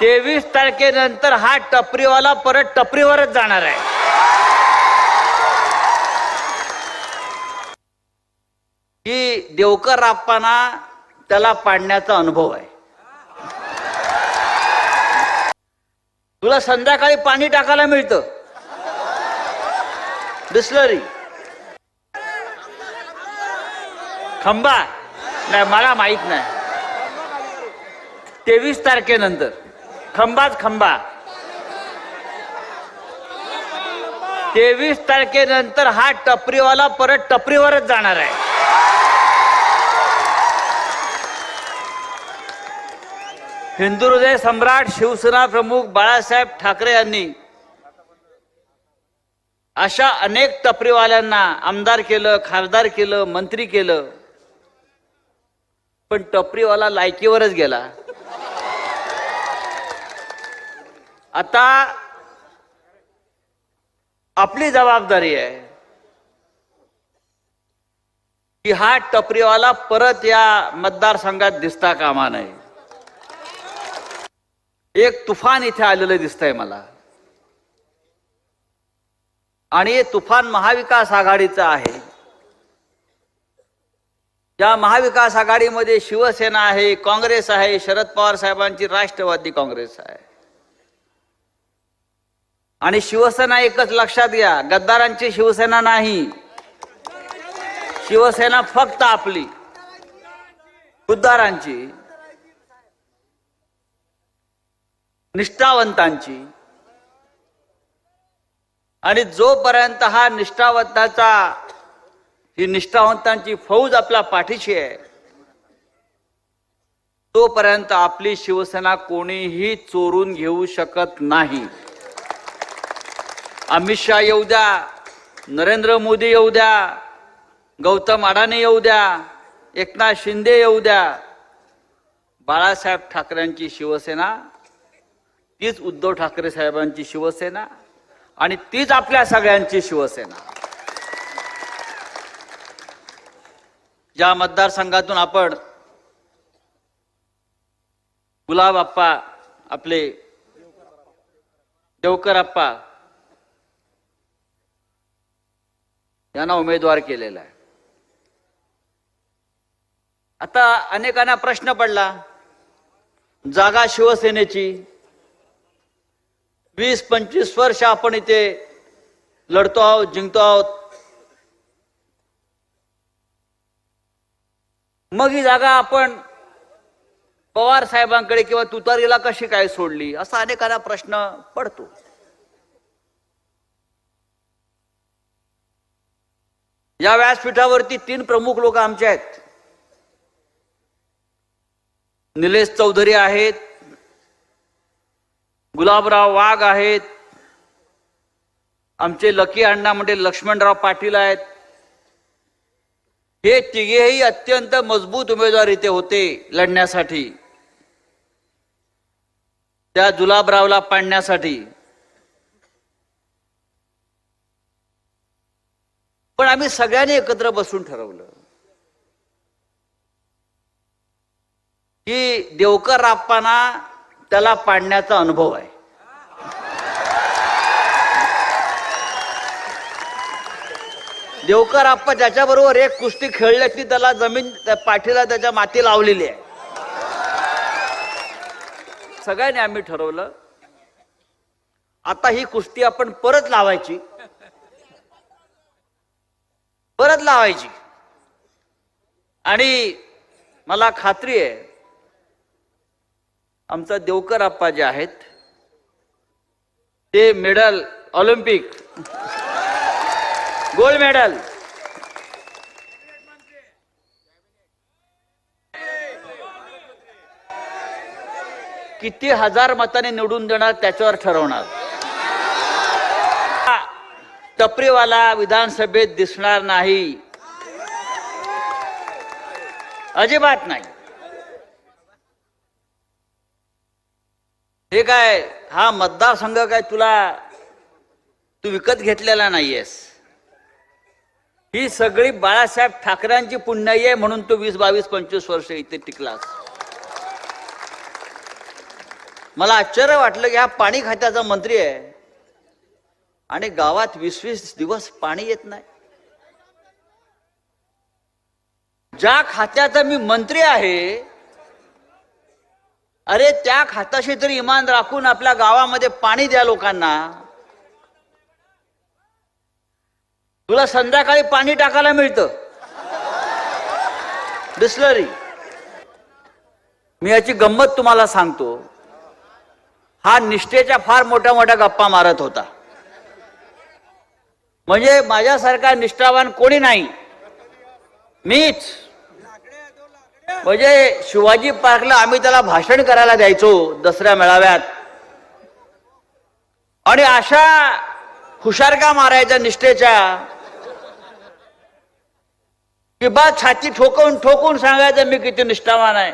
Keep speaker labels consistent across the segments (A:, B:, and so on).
A: तेवीस तारखेनंतर हा टपरीवाला परत टपरीवरच जाणार आहे. की देवकर आप्पांना त्याला पाडण्याचा अनुभव आहे. तुला संध्याकाळी पाणी टाकायला मिळतं. बिस्लरी खंबा नाही मला माहीत नाही. तेवीस तारखेनंतर. खंबाच खंबा. तेवीस तारखेनंतर हा टपरीवाला परत टपरीवरच जाणार आहे. हिंदू हृदय सम्राट शिवसेना प्रमुख बाळासाहेब ठाकरे यांनी अशा अनेक टपरीवाल्यांना आमदार केलं खासदार केलं मंत्री केलं पण टपरीवाला लायकीवरच गेला. आता आपली जबाबदारी आहे की हा टपरीवाला परत या मतदारसंघात दिसता कामा नये. एक तुफान इथे आलेलं दिसतंय मला. आणि हे तुफान महाविकास आघाडीचं आहे. या महाविकास आघाडीमध्ये शिवसेना आहे काँग्रेस आहे शरद पवार साहेबांची राष्ट्रवादी काँग्रेस आहे. आणि शिवसेना एकच लक्षात घ्या गद्दारांची शिवसेना नाही. शिवसेना फक्त आपली. उद्दारांची निष्ठावंतांची. आणि जोपर्यंत हा निष्ठावंताचा ही निष्ठावंतांची फौज आपल्या पाठीशी आहे तोपर्यंत आपली शिवसेना कोणीही चोरून घेऊ शकत नाही. अमित शहा येऊ द्या नरेंद्र मोदी येऊ द्या गौतम अडाणी येऊ द्या एकनाथ शिंदे येऊ द्या. बाळासाहेब ठाकरेंची शिवसेना तीच उद्धव ठाकरे साहेबांची शिवसेना आणि तीच आपल्या सगळ्यांची शिवसेना. ज्या मतदारसंघातून आपण गुलाब आप्पा आपले देवकर आप्पा यांना उमेदवार केलेला आहे. आता अनेकांना प्रश्न पडला जागा शिवसेनेची वीस पंचवीस वर्ष आपण इथे लढतो आहोत जिंकतो आहोत. मग ही जागा आपण पवार साहेबांकडे किंवा तुतारीला कशी काय सोडली असा अनेकांना प्रश्न पडतो. या व्यासपीठावरती तीन प्रमुख लोक आमचे आहेत. निलेश चौधरी आहेत गुलाबराव वाघ आहेत आमचे लकी अण्णा म्हणजे लक्ष्मणराव पाटील आहेत. हे तिघेही अत्यंत मजबूत उमेदवार इथे होते लढण्यासाठी. त्या जुलाबरावला पाडण्यासाठी. पण आम्ही सगळ्यांनी एकत्र बसून ठरवलं. की देवकर आप्पांना त्याला पाडण्याचा अनुभव आहे. देवकर आप्पा ज्याच्याबरोबर एक कुस्ती खेळल्याची त्याला जमीन त्या पाठीला त्याच्या माती लावलेली आहे. सगळ्यांनी आम्ही ठरवलं आता ही कुस्ती आपण परत लावायची. परत लावायची. आणि मला खात्री आहे आमचा देवकर आप्पा जे आहेत ते मेडल ऑलिम्पिक गोल्ड मेडल. किती हजार मताने निवडून देणार त्याच्यावर ठरवणार. टपरीवाला विधानसभेत दिसणार नाही. अजिबात नाही. हे काय हा मतदारसंघ काय तुला तू विकत घेतलेला नाहीयेस. ही सगळी बाळासाहेब ठाकरेंची पुण्याई आहे म्हणून तू वीस बावीस पंचवीस वर्ष इथे टिकलास. मला आश्चर्य वाटलं की हा पाणी खात्याचा मंत्री आहे. आणि गावात वीस वीस दिवस पाणी येत नाही. ज्या खात्याचा मी मंत्री आहे अरे त्या खात्याशी तरी इमान राखून आपल्या गावामध्ये पाणी द्या लोकांना. तुला संध्याकाळी पाणी टाकायला मिळतं. डिस्लरी मी याची गंमत तुम्हाला सांगतो. हा निष्ठेच्या फार मोठ्या मोठ्या गप्पा मारत होता. म्हणजे माझ्यासारखा निष्ठावान कोणी नाही. मीच. म्हणजे शिवाजी पार्कला आम्ही त्याला भाषण करायला द्यायचो दसऱ्या मेळाव्यात. आणि अशा हुशारका मारायच्या निष्ठेच्या की बा छाती ठोकवून ठोकून सांगायचं मी किती निष्ठावान आहे.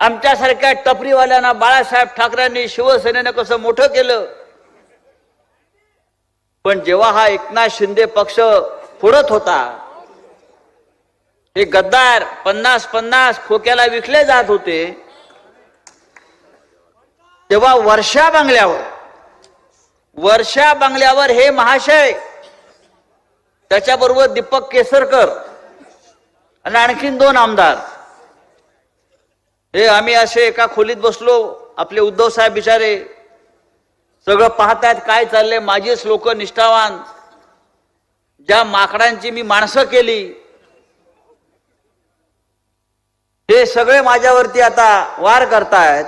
A: आमच्यासारख्या टपरीवाल्यांना बाळासाहेब ठाकरेंनी शिवसेनेनं कसं मोठं केलं? पण जेव्हा हा एकनाथ शिंदे पक्ष फोडत होता हे गद्दार पन्नास पन्नास खोक्याला विकले जात होते तेव्हा वर्षा बंगल्यावर वर्षा बंगल्यावर हे महाशय त्याच्याबरोबर दीपक केसरकर आणि आणखीन दोन आमदार हे आम्ही असे एका खोलीत बसलो आपले उद्धव साहेब बिचारे सगळं पाहतायत काय चाललंय माझीच लोक निष्ठावान. ज्या माकडांची मी माणसं केली हे सगळे माझ्यावरती आता वार करतायत.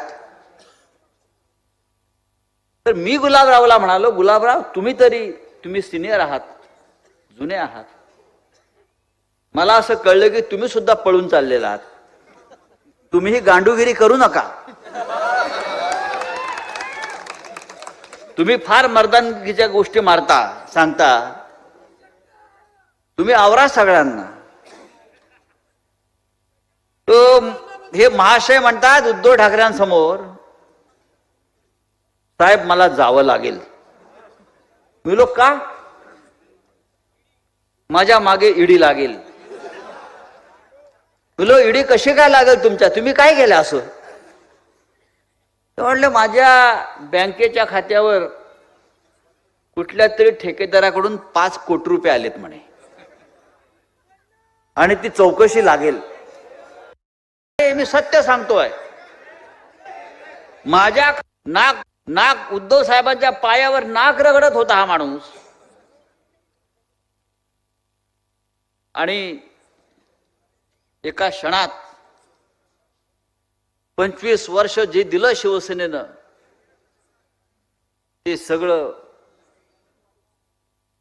A: तर मी गुलाबरावला म्हणालो गुलाबराव तुम्ही तरी तुम्ही सिनियर आहात जुने आहात. मला असं कळलं की तुम्ही सुद्धा पळून चाललेला आहात. तुम्ही ही गांडूगिरी करू नका. तुम्ही फार मर्दानगीच्या गोष्टी मारता सांगता. तुम्ही आवरा सगळ्यांना. तो हे महाशय म्हणतात उद्धव ठाकरेंसमोर साहेब मला जावं लागेल. मी लोक का? माझ्या मागे इडी लागेल. तुला इडी कशी काय लागेल तुमच्या? तुम्ही काय केलं असं? म्हटलं माझ्या बँकेच्या खात्यावर कुठल्या तरी ठेकेदाराकडून पाच कोटी रुपये आलेत म्हणे. आणि ती चौकशी लागेल. मी सत्य सांगतोय. माझ्या नाक नाक उद्धव साहेबांच्या पायावर नाक रगडत होता हा माणूस. आणि एका क्षणात पंचवीस वर्ष जे दिलं शिवसेनेनं ते सगळं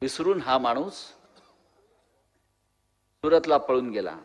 A: विसरून हा माणूस सुरतला पळून गेला.